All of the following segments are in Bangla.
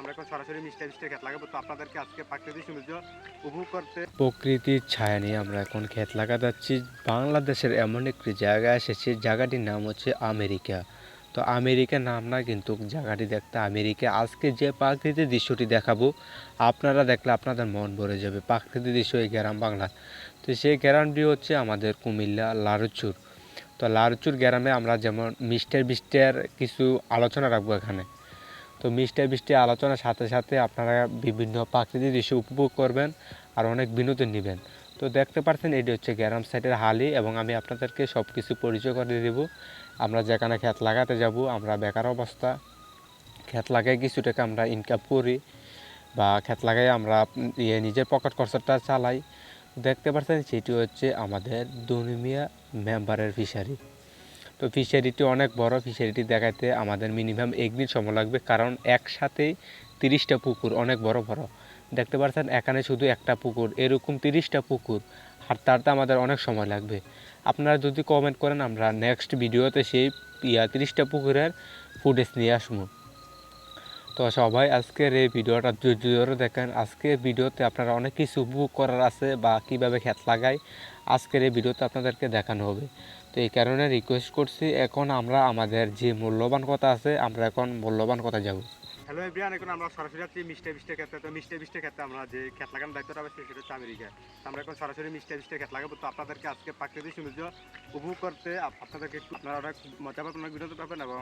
আমরা এখন সরাসরি মিষ্টি মিষ্টি লাগাবো। তো আপনাদেরকে আজকে প্রাকৃতিক সৌন্দর্য উপভোগ করতে প্রকৃতির ছায়া নিয়ে আমরা এখন ক্ষেত লাগা যাচ্ছি। বাংলাদেশের এমন একটি জায়গায় এসেছি, জায়গাটির নাম হচ্ছে আমেরিকা। তো আমেরিকা নাম না, কিন্তু জায়গাটি দেখতে আমেরিকা। আজকে যে প্রাকৃতিক দৃশ্যটি দেখাবো, আপনারা দেখলে আপনাদের মন ভরে যাবে। প্রাকৃতিক দৃশ্য এই গ্রাম বাংলা। তো সেই গ্রামটি হচ্ছে আমাদের কুমিল্লা লারুচুর। তো লারুচুর গ্রামে আমরা যেমন মিস্টার বিস্টের কিছু আলোচনা রাখব এখানে। তো মিষ্টি বৃষ্টি আলোচনার সাথে সাথে আপনারা বিভিন্ন প্রাকৃতিক দৃশ্য উপভোগ করবেন আর অনেক বিনোদন নেবেন। তো দেখতে পাচ্ছেন এটি হচ্ছে গ্রাম সাইডের হালি এবং আমি আপনাদেরকে সব কিছু পরিচয় করে দেব। আমরা যেখানে ক্ষেত লাগাতে যাব, আমরা বেকার অবস্থা। ক্ষেত লাগাই কিছু টাকা আমরা ইনকাম করি বা ক্ষেত লাগাই আমরা ইয়ে নিজের পকেট খরচাটা চালাই। দেখতে পাচ্ছেন সেটি হচ্ছে আমাদের দুনিমিয়া মেম্বারের ফিশারি তো ফিশারিটি অনেক বড় ফিশারিটি দেখাইতে আমাদের মিনিমাম এক দিন সময় লাগবে, কারণ একসাথে তিরিশটা পুকুর, অনেক বড় বড়। দেখতে পাচ্ছেন এখানে শুধু একটা পুকুর, এরকম তিরিশটা পুকুর, আর তারতে আমাদের অনেক সময় লাগবে। আপনারা যদি কমেন্ট করেন, আমরা নেক্সট ভিডিওতে সেই ইয়া তিরিশটা পুকুরের ফুটেজ নিয়ে আসব। তো সবাই আজকের এই ভিডিওটা ধরে দেখেন। আজকের ভিডিওতে আপনারা অনেক কিছু উপভোগ করার আছে বা কীভাবে ক্ষেত লাগায় আজকের এই ভিডিওতে আপনাদেরকে দেখানো হবে। তো এই কারণে রিকোয়েস্ট করছি, এখন আমরা আমাদের যে মূল্যবান কথা আছে, আমরা এখন মূল্যবান কথা যাব। হ্যালো এভরিয়ান এখন আমরা সরাসরি যাচ্ছি মিষ্টি মিষ্টি খেতে তো মিষ্টি মিষ্টি খেতে আমরা যে খেত লাগানোর দায়িত্বটা পাচ্ছি সেটা হচ্ছে আমেরিকা। আমরা এখন সরাসরি মিষ্টি মিষ্টি খেত লাগাবো তো আপনাদেরকে আজকে প্রাকৃতিক সৌন্দর্য উপভোগ করতে আপনাদেরকে আপনারা অনেক মজা পাবেন অনেক বিনোদন পাবেন এবং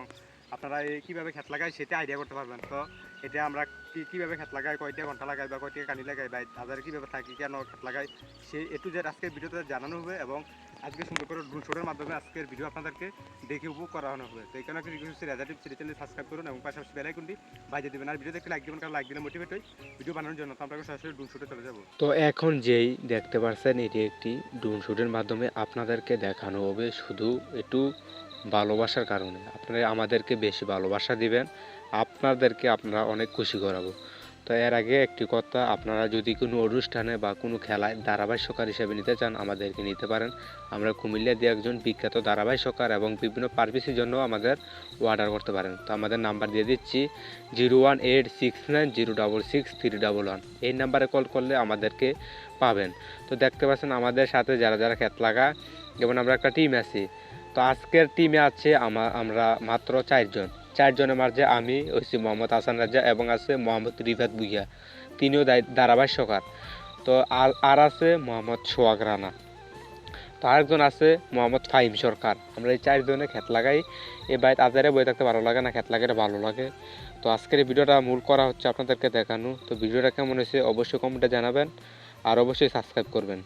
আপনারা এই কীভাবে খেত লাগায় সেটা আইডিয়া করতে পারবেন। তো এটা আমরা কি কীভাবে খেত লাগাই, কয়টা ঘণ্টা লাগাই বা কয়টা কানি লাগাই বা তাদের কীভাবে থাকি কেন খেত লাগাই, সেই এ টু জেড আজকের ভিডিওতে জানানো হবে এবং আজকে সুন্দর করে ড্রোন শোটের মাধ্যমে আজকের ভিডিও আপনাদেরকে দেখে উপভোগ করানো হবে। তো এখানে একটা রিকোয়েস্ট রেজাল্ট চ্যানেল সাবস্ক্রাইব করুন এবং পাশাপাশি বেল আইকনটি বাজিয়ে দেবেন আর ভিডিও একটি লাইক দেবেন কারণ লাইক দিলে মোটিভেট হয় ভিডিও বানানোর জন্য তো আমরা সরাসরি ড্রোন শুটে চলে যাব। তো এখন যেই দেখতে পাচ্ছেন এটি একটি ড্রোন শুটের মাধ্যমে আপনাদেরকে দেখানো হবে। শুধু একটু ভালোবাসার কারণে। আপনারা আমাদেরকে বেশি ভালোবাসা দিবেন। আপনাদেরকে আপনারা অনেক খুশি করাবো। তো এর আগে একটি কথা, আপনারা যদি কোনো অনুষ্ঠানে বা কোনো খেলায় ধারাভাষ্যকার হিসেবে নিতে চান, আমাদেরকে নিতে পারেন। আমরা কুমিল্লা দিয়ে একজন বিখ্যাত ধারাভাষ্যকার এবং বিভিন্ন পারপিসের জন্য আমাদের অর্ডার করতে পারেন। তো আমাদের নাম্বার দিয়ে দিচ্ছি zero one eight six nine zero double six three double one এই নাম্বারে কল করলে আমাদেরকে পাবেন। তো দেখতে পাচ্ছেন, আমাদের সাথে যারা যারা ক্ষেত লাগা, যেমন আমরা একটা টিম আছি। তো আজকের টিমে আছে আমা- আমরা মাত্র চারজন। চারজনের মাঝে আমি হচ্ছি মোহাম্মদ হাসান রাজা এবং আছে মোহাম্মদ রিফাত বুইয়া তিনিও ধারাভাষ্যকার তো আর আছে মোহাম্মদ সোহাগ রানা। তো আরেকজন আছে মোহাম্মদ ফাহিম সরকার। আমরা এই চারজনে ক্ষেত লাগাই। এই বাইত আজারে বই থাকতে ভালো লাগে না ক্ষেত লাগাতে ভালো লাগে। তো আজকের এই ভিডিওটা মূল করা হচ্ছে আপনাদেরকে দেখানো। তো ভিডিওটা কেমন হয়েছে অবশ্যই কমেন্টে জানাবেন। আর অবশ্যই সাবস্ক্রাইব করবেন।